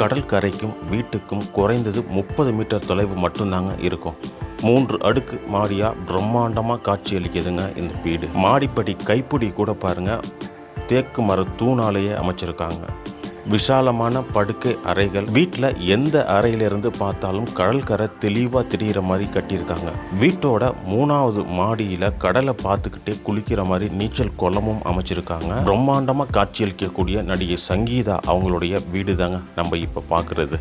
கடல் கரைக்கும் வீட்டுக்கும் குறைந்தது முப்பது மீட்டர் தொலைவு மட்டும்தாங்க இருக்கும். மூன்று அடுக்கு மாடியா பிரம்மாண்டமாக காட்சியளிக்குதுங்க இந்த வீடு மாடிப்படி கைப்பிடி கூட பாருங்க. தேக்கு மர தூணாலேயே அமைச்சிருக்காங்க. விசாலமான படுக்கை அறைகள். வீட்டில் எந்த அறையிலிருந்து பார்த்தாலும் கடல் கரை தெளிவாக தெரிகிற மாதிரி கட்டியிருக்காங்க. வீட்டோட மூணாவது மாடியில் கடலை பார்த்துக்கிட்டே குளிக்கிற மாதிரி நீச்சல் குளமும் அமைச்சிருக்காங்க. பிரம்மாண்டமாக காட்சியளிக்கக்கூடிய நடிகை சங்கீதா அவங்களுடைய வீடு தாங்க நம்ம இப்போ பார்க்குறது.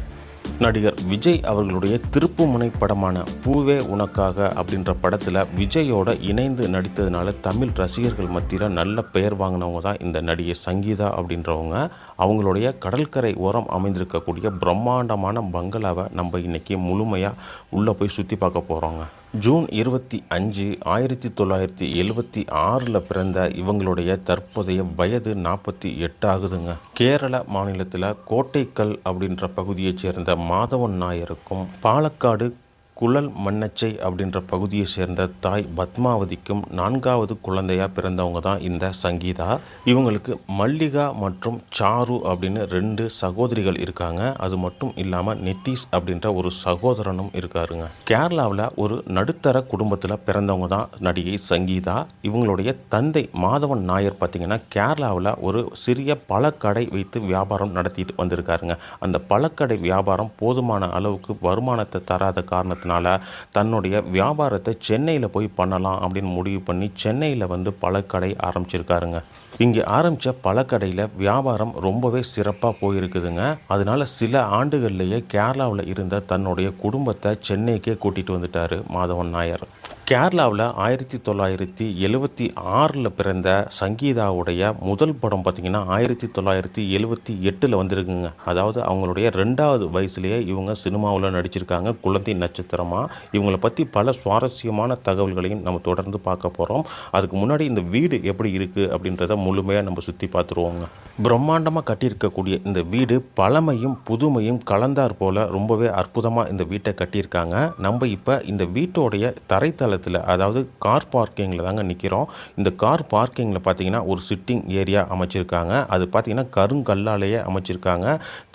நடிகர் விஜய் அவர்களுடைய திருப்புமுனை படமான பூவே உனக்காக அப்படின்ற படத்தில் விஜயோட இணைந்து நடித்ததுனால தமிழ் ரசிகர்கள் மத்தியில் நல்ல பெயர் வாங்கினவங்க தான் இந்த நடிகை சங்கீதா அப்படின்றவங்க. அவங்களுடைய கடற்கரை ஓரம் அமைந்திருக்கக்கூடிய பிரம்மாண்டமான பங்களாவை நம்ம இன்றைக்கி முழுமையாக உள்ளே போய் சுற்றி பார்க்க போகிறோங்க ஜூன் இருபத்தி அஞ்சு ஆயிரத்தி தொள்ளாயிரத்தி எழுபத்தி ஆறில் பிறந்த இவங்களுடைய தற்போதைய வயது நாற்பத்தி எட்டு ஆகுதுங்க. கேரள மாநிலத்தில் கோட்டைக்கல் அப்படின்ற பகுதியைச் சேர்ந்த மாதவன் நாயருக்கும் பாலக்காடு குழல் மண்ணச்சை அப்படின்ற பகுதியை சேர்ந்த தாய் பத்மாவதிக்கும் நான்காவது குழந்தையாக பிறந்தவங்க தான் இந்த சங்கீதா. இவங்களுக்கு மல்லிகா மற்றும் சாரு அப்படின்னு ரெண்டு சகோதரிகள் இருக்காங்க. அது மட்டும் இல்லாமல் நிதிஷ் அப்படின்ற ஒரு சகோதரனும் இருக்காருங்க. கேரளாவில் ஒரு நடுத்தர குடும்பத்தில் பிறந்தவங்க தான் நடிகை சங்கீதா. இவங்களுடைய தந்தை மாதவன் நாயர் பார்த்தீங்கன்னா கேரளாவில் ஒரு சிறிய பழக்கடை வைத்து வியாபாரம் நடத்திட்டு வந்திருக்காருங்க. அந்த பழக்கடை வியாபாரம் போதுமான அளவுக்கு வருமானத்தை தராத காரணத்தினால தன்னுடைய வியாபாரத்தை சென்னையில் போய் பண்ணலாம் அப்படின்னு முடிவு பண்ணி சென்னையில் வந்து பழக்கடை ஆரம்பிச்சிருக்காருங்க. இங்கே ஆரம்பித்த பழக்கடையில் வியாபாரம் ரொம்பவே சிறப்பாக போயிருக்குதுங்க. அதனால சில ஆண்டுகள்லேயே கேரளாவில் இருந்த தன்னுடைய குடும்பத்தை சென்னைக்கே கூட்டிகிட்டு வந்துட்டார் மாதவன் நாயர். கேரளாவில் ஆயிரத்தி தொள்ளாயிரத்தி எழுவத்தி ஆறில் பிறந்த சங்கீதாவுடைய முதல் படம் பார்த்திங்கன்னா ஆயிரத்தி தொள்ளாயிரத்தி எழுவத்தி எட்டில் வந்திருக்குங்க. அதாவது அவங்களுடைய ரெண்டாவது வயசுலேயே இவங்க சினிமாவில் நடிச்சிருக்காங்க குழந்தை நட்சத்திரமாக இவங்களை பற்றி பல சுவாரஸ்யமான தகவல்களையும் நம்ம தொடர்ந்து பார்க்க போகிறோம் அதுக்கு முன்னாடி இந்த வீடு எப்படி இருக்குது அப்படின்றத முழுமையாக நம்ம சுற்றி பார்த்துருவோங்க. பிரம்மாண்டமாக கட்டியிருக்கக்கூடிய இந்த வீடு பழமையும் புதுமையும் கலந்தார் போல் ரொம்பவே அற்புதமாக இந்த வீட்டை கட்டியிருக்காங்க. நம்ம இப்போ இந்த வீட்டோடைய தரைத்தளத்தில் அதாவது கார் பார்க்கிங்கில் தாங்க நிற்கிறோம் இந்த கார் பார்க்கிங்கில் பார்த்திங்கன்னா ஒரு சிட்டிங் ஏரியா அமைச்சிருக்காங்க. அது பார்த்தீங்கன்னா கருங்கல்லாலேயே அமைச்சிருக்காங்க.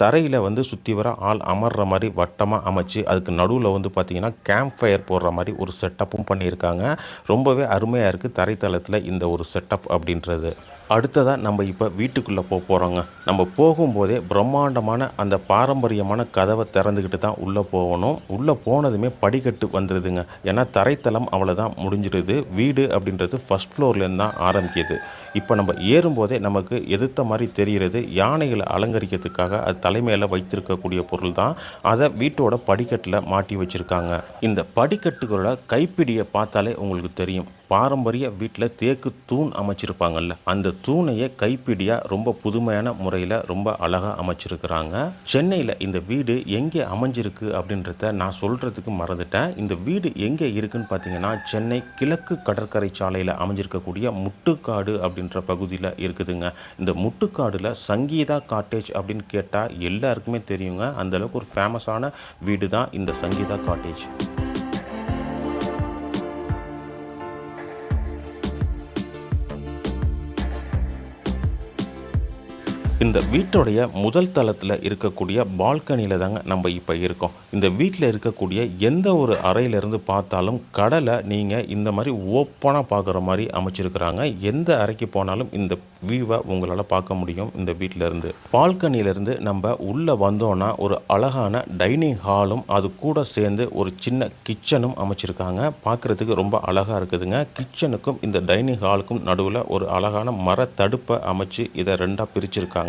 தரையில் வந்து சுற்றி வர ஆள் அமர்ற மாதிரி வட்டமாக அமைச்சு அதுக்கு நடுவில் வந்து பார்த்திங்கன்னா கேம்ப் ஃபயர் போடுற மாதிரி ஒரு செட்டப்பும் பண்ணியிருக்காங்க. ரொம்பவே அருமையாக இருக்குது தரைத்தளத்தில் இந்த ஒரு செட்டப் அப்படின்றது. அடுத்ததாக நம்ம இப்போ வீட்டுக்குள்ளே போக போகிறோங்க நம்ம போகும்போதே பிரம்மாண்டமான அந்த பாரம்பரியமான கதவை திறந்துக்கிட்டு தான் உள்ளே போகணும். உள்ளே போனதுமே படிக்கட்டு வந்துடுதுங்க ஏன்னா தரைத்தளம் அவ்வளோதான் முடிஞ்சிடுது. வீடு அப்படின்றது ஃபஸ்ட் ஃப்ளோர்லேருந்து தான் ஆரம்பிக்குது. இப்போ நம்ம ஏறும்போதே நமக்கு எதிர்த்த மாதிரி தெரிகிறது. யானைகளை அலங்கரிக்கிறதுக்காக அது தலைமையில் வைத்திருக்கக்கூடிய பொருள் தான் அதை வீட்டோட படிக்கட்டில் மாட்டி வச்சுருக்காங்க. இந்த படிக்கட்டுகளோட கைப்பிடியை பார்த்தாலே உங்களுக்கு தெரியும். பாரம்பரிய வீட்டில் தேக்கு தூண் அமைச்சிருப்பாங்கல்ல அந்த தூணையை கைப்பிடியாக ரொம்ப புதுமையான முறையில் ரொம்ப அழகாக அமைச்சிருக்கிறாங்க. சென்னையில் இந்த வீடு எங்கே அமைஞ்சிருக்கு அப்படின்றத நான் சொல்கிறதுக்கு மறந்துட்டேன். இந்த வீடு எங்கே இருக்குன்னு பார்த்தீங்கன்னா சென்னை கிழக்கு கடற்கரை சாலையில் அமைஞ்சிருக்கக்கூடிய முட்டுக்காடு அப்படின்ற பகுதியில் இருக்குதுங்க. இந்த முட்டுக்காடில் சங்கீதா காட்டேஜ் அப்படின்னு கேட்டால் எல்லாருக்குமே தெரியுங்க. அந்தளவுக்கு ஒரு ஃபேமஸான வீடு தான் இந்த சங்கீதா காட்டேஜ். இந்த வீட்டோடைய முதல் தளத்தில் இருக்கக்கூடிய பால்கனியில் தாங்க நம்ம இப்போ இருக்கோம். இந்த வீட்டில் இருக்கக்கூடிய எந்த ஒரு அறையிலிருந்து பார்த்தாலும் கடலை நீங்கள் இந்த மாதிரி ஓப்பனாக பார்க்குற மாதிரி அமைச்சிருக்கிறாங்க. எந்த அறைக்கு போனாலும் இந்த வியூவை உங்களால் பார்க்க முடியும் இந்த வீட்டிலேருந்து பால்கனியிலேருந்து நம்ம உள்ளே வந்தோன்னா ஒரு அழகான டைனிங் ஹாலும் அது கூட சேர்ந்து ஒரு சின்ன கிச்சனும் அமைச்சிருக்காங்க. பார்க்குறதுக்கு ரொம்ப அழகாக இருக்குதுங்க. கிச்சனுக்கும் இந்த டைனிங் ஹாலுக்கும் நடுவில் ஒரு அழகான மர தடுப்பை அமைச்சு இதை ரெண்டாக பிரிச்சிருக்காங்க.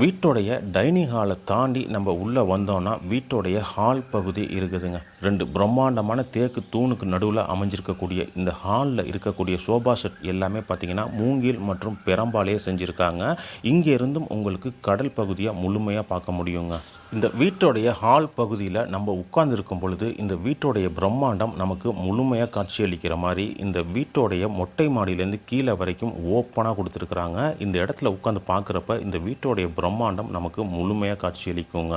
வீட்டோடைய டைனிங் ஹாலை தாண்டி நம்ம உள்ளே வந்தோம்னா வீட்டோடைய ஹால் பகுதி இருக்குதுங்க. ரெண்டு பிரம்மாண்டமான தேக்கு தூணுக்கு நடுவில் அமைஞ்சிருக்கக்கூடிய இந்த ஹாலில் இருக்கக்கூடிய சோபா செட் எல்லாமே பார்த்தீங்கன்னா மூங்கில் மற்றும் பெரம்பாலே செஞ்சுருக்காங்க. இங்கே இருந்தும் உங்களுக்கு கடல் பகுதியை முழுமையாக பார்க்க முடியுங்க. இந்த வீட்டோடைய ஹால் பகுதியில் நம்ம உட்கார்ந்துருக்கும் பொழுது இந்த வீட்டோடைய பிரம்மாண்டம் நமக்கு முழுமையாக காட்சியளிக்கிற மாதிரி இந்த வீட்டோடைய மொட்டை மாடியிலேருந்து கீழே வரைக்கும் ஓப்பனாக கொடுத்துருக்குறாங்க. இந்த இடத்துல உட்காந்து பார்க்குறப்ப இந்த வீட்டோடைய பிரம்மாண்டம் நமக்கு முழுமையாக காட்சியளிக்குங்க.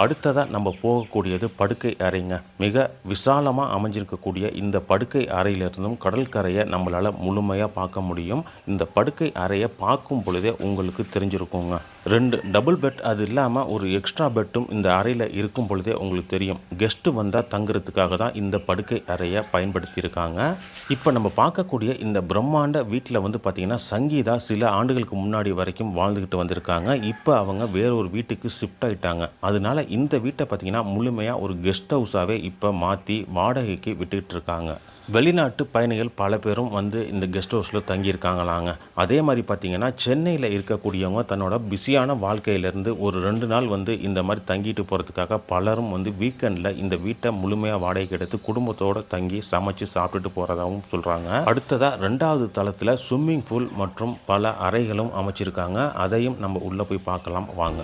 அடுத்ததாக நம்ம போகக்கூடியது படுக்கை அறைங்க. மிக விசாலமாக அமைஞ்சிருக்கக்கூடிய இந்த படுக்கை அறையிலிருந்தும் கடற்கரையை நம்மளால் முழுமையாக பார்க்க முடியும். இந்த படுக்கை அறையை பார்க்கும் பொழுதே உங்களுக்கு தெரிஞ்சிருக்குங்க. ரெண்டு டபுள் பெட் அது இல்லாமல் ஒரு எக்ஸ்ட்ரா பெட்டும் இந்த அறையில் இருக்கும் பொழுதே உங்களுக்கு தெரியும். கெஸ்ட்டு வந்தால் தங்குறதுக்காக தான் இந்த படுக்கை அறையை பயன்படுத்தியிருக்காங்க. இப்போ நம்ம பார்க்கக்கூடிய இந்த பிரம்மாண்ட வீட்டில் வந்து பார்த்திங்கன்னா சங்கீதா சில ஆண்டுகளுக்கு முன்னாடி வரைக்கும் வாழ்ந்துக்கிட்டு வந்திருக்காங்க. இப்போ அவங்க வேற ஒரு வீட்டுக்கு ஷிஃப்ட் ஆகிட்டாங்க அதனால இந்த வீட்டை பார்த்திங்கன்னா முழுமையாக ஒரு கெஸ்ட் ஹவுஸாகவே இப்போ மாற்றி வாடகைக்கு விட்டுக்கிட்டு இருக்காங்க. வெளிநாட்டு பயணிகள் பல பேரும் வந்து இந்த கெஸ்ட் ஹவுஸில் தங்கியிருக்காங்களாங்க. அதே மாதிரி பார்த்தீங்கன்னா சென்னையில் இருக்கக்கூடியவங்க தன்னோட பிஸியான வாழ்க்கையிலேருந்து ஒரு ரெண்டு நாள் வந்து இந்த மாதிரி தங்கிட்டு போகிறதுக்காக பலரும் வந்து வீக்கெண்டில் இந்த வீட்டை முழுமையாக வாடகைக்கு எடுத்து குடும்பத்தோடு தங்கி சமைச்சு சாப்பிட்டுட்டு போகிறதாகவும் சொல்கிறாங்க அடுத்ததாக ரெண்டாவது தளத்தில் ஸ்விம்மிங் பூல் மற்றும் பல அறைகளும் அமைச்சிருக்காங்க. அதையும் நம்ம உள்ளே போய் பார்க்கலாம். வாங்க.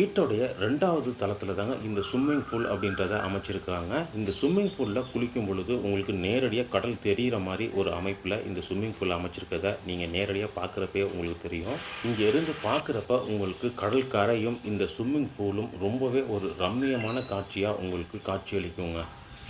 வீட்டோடைய ரெண்டாவது தளத்தில் தாங்க இந்த ஸ்விம்மிங் பூல் அப்படின்றத அமைச்சிருக்காங்க. இந்த ஸ்விம்மிங் பூலில் குளிக்கும் பொழுது உங்களுக்கு நேரடியாக கடல் தெரிகிற மாதிரி ஒரு அமைப்பில் இந்த ஸ்விம்மிங் பூல் அமைச்சிருக்கத நீங்கள் நேரடியாக பார்க்குறப்பே உங்களுக்கு தெரியும். இங்கே இருந்து பார்க்குறப்ப உங்களுக்கு கடல் கரையும் இந்த ஸ்விம்மிங் பூலும் ரொம்பவே ஒரு ரம்மியமான காட்சியாக உங்களுக்கு காட்சியளிக்குங்க.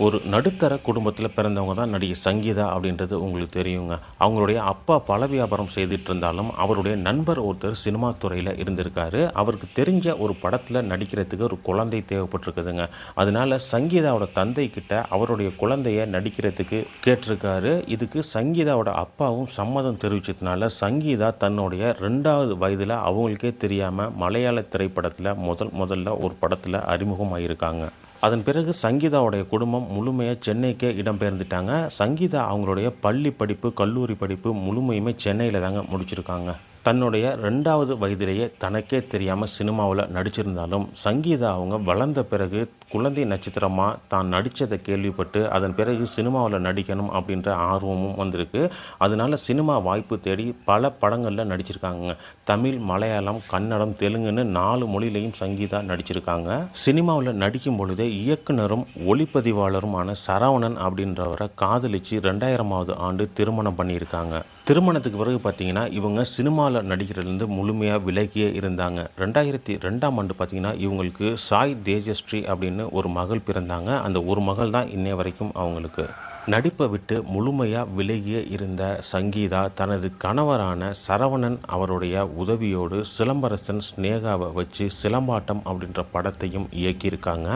ஒரு நடுத்தர குடும்பத்தில் பிறந்தவங்க தான் நடிகை சங்கீதா அப்படின்றது உங்களுக்கு தெரியுங்க. அவங்களுடைய அப்பா பல வியாபாரம் செய்துட்டு இருந்தாலும் அவருடைய நண்பர் ஒருத்தர் சினிமா துறையில் இருந்திருக்காரு. அவருக்கு தெரிஞ்ச ஒரு படத்தில் நடிக்கிறதுக்கு ஒரு குழந்தை தேவைப்பட்டிருக்குதுங்க. அதனால சங்கீதாவோட தந்தை கிட்ட அவருடைய குழந்தைய நடிக்கிறதுக்கு கேட்டிருக்காரு. இதுக்கு சங்கீதாவோட அப்பாவும் சம்மதம் தெரிவிச்சதுனால சங்கீதா தன்னுடைய ரெண்டாவது வயதில் அவங்களுக்கே தெரியாமல் மலையாள திரைப்படத்தில் முதல் முதல்ல ஒரு படத்தில் அறிமுகமாயிருக்காங்க. அதன் பிறகு சங்கீதாவுடைய குடும்பம் முழுமையாக சென்னைக்கே இடம்பெயர்ந்துட்டாங்க. சங்கீதா அவங்களுடைய பள்ளி படிப்பு கல்லூரி படிப்பு முழுமையுமே சென்னையில் தாங்க முடிச்சிருக்காங்க. தன்னுடைய ரெண்டாவது வயதிலேயே தனக்கே தெரியாமல் சினிமாவில் நடிச்சிருந்தாலும் சங்கீதா அவங்க வளர்ந்த பிறகு குழந்தை நட்சத்திரமாக தான் நடித்ததை கேள்விப்பட்டு அதன் பிறகு சினிமாவில் நடிக்கணும் அப்படின்ற ஆர்வமும் வந்திருக்கு. அதனால சினிமா வாய்ப்பு தேடி பல படங்களில் நடிச்சிருக்காங்க தமிழ் மலையாளம் கன்னடம் தெலுங்குன்னு நாலு மொழியிலையும் சங்கீதா நடிச்சிருக்காங்க. சினிமாவில் நடிக்கும் பொழுதே இயக்குனரும் ஒளிப்பதிவாளருமான சரவணன் அப்படின்றவரை காதலிச்சு ரெண்டாயிரமாவது ஆண்டு திருமணம் பண்ணியிருக்காங்க. திருமணத்துக்கு பிறகு பார்த்தீங்கன்னா இவங்க சினிமாவில் நடிக்கிறதுலேருந்து முழுமையாக விலகியே இருந்தாங்க. ரெண்டாயிரத்தி ரெண்டாம் ஆண்டு பார்த்தீங்கன்னா இவங்களுக்கு சாய் தேஜஸ்ரீ அப்படின்னு அப்படின்னு ஒரு மகள் பிறந்தாங்க. அந்த ஒரு மகள் தான் இன்னைய வரைக்கும் அவங்களுக்கு. நடிப்பை விட்டு முழுமையாக விலகிய இருந்த சங்கீதா தனது கணவரான சரவணன் அவருடைய உதவியோடு சிலம்பரசன் ஸ்னேகாவை வச்சு சிலம்பாட்டம் அப்படின்ற படத்தையும் இயக்கியிருக்காங்க.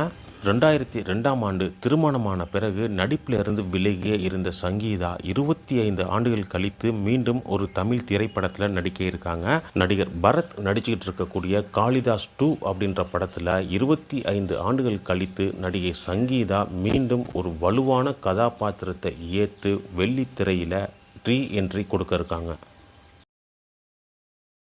ரெண்டாயிரத்தி ரெண்டாம் ஆண்டு திருமணமான பிறகு நடிப்பிலிருந்து விலகிய இருந்த சங்கீதா இருபத்தி ஐந்து ஆண்டுகள் கழித்து மீண்டும் ஒரு தமிழ் திரைப்படத்தில் நடிக்க இருக்காங்க. நடிகர் பரத் நடிச்சுக்கிட்டு இருக்கக்கூடிய காளிதாஸ் டூ அப்படின்ற படத்தில் இருபத்தி ஐந்து ஆண்டுகள் கழித்து நடிகை சங்கீதா மீண்டும் ஒரு வலுவான கதாபாத்திரத்தை ஏற்று வெள்ளித்திரையில் ரீ என்ட்ரி கொடுக்க இருக்காங்க.